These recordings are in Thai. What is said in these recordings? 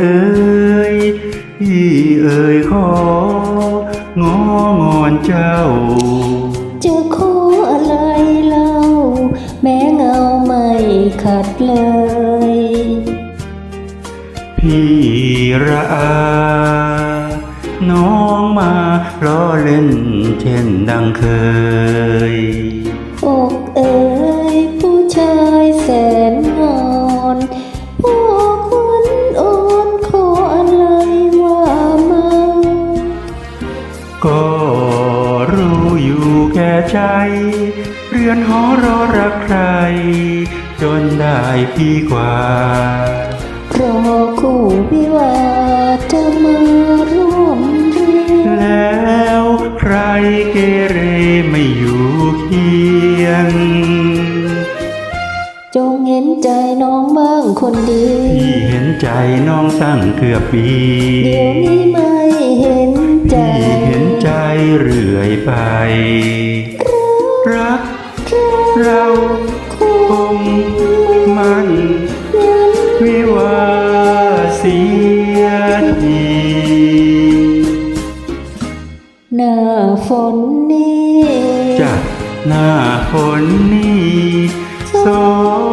เอ่ยพี่เอ่ยขององอนเจ้า จะขออะไรเล่า แม้เงาไม่ขัดเลย พี่ระอาน้องมาล้อเล่นเช่นดังเคย อกเอ๋ยผู้ชายแสนงอน ใจ เรือนหอรอรักใคร จนได้พี่กว่า รอคู่วิวาห์จะมาร่วมเรียนแล้วใครเกเรไม่อยู่เคียง จงเห็นใจน้องบ้างคนดี พี่เห็นใจน้องตั้งเกือบปี เดี๋ยวนี้ไม่ รัก เราคงมันวิวาเสียทีหน้าฝนนี้จากหน้าฝนนี้สอ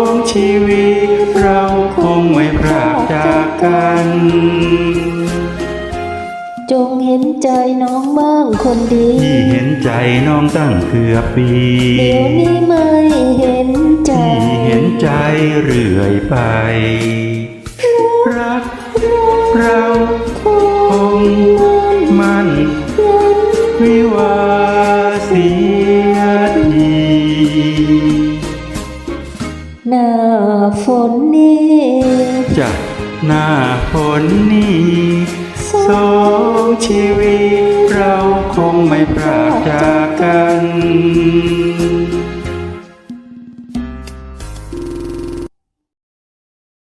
งชีวิตเราคงไม่พรากจากกัน จงเห็นใจน้องบ้างคนดี พี่เห็นใจน้องตั้งเกือบปี เดี๋ยวนี้ไม่เห็นใจ พี่เห็นใจเรื่อยไป รักเราคงมันวิวาเสียทีหน้าฝนนี้จากหน้าฝนนี้ สองชีวิต เราคงไม่พรากจากกัน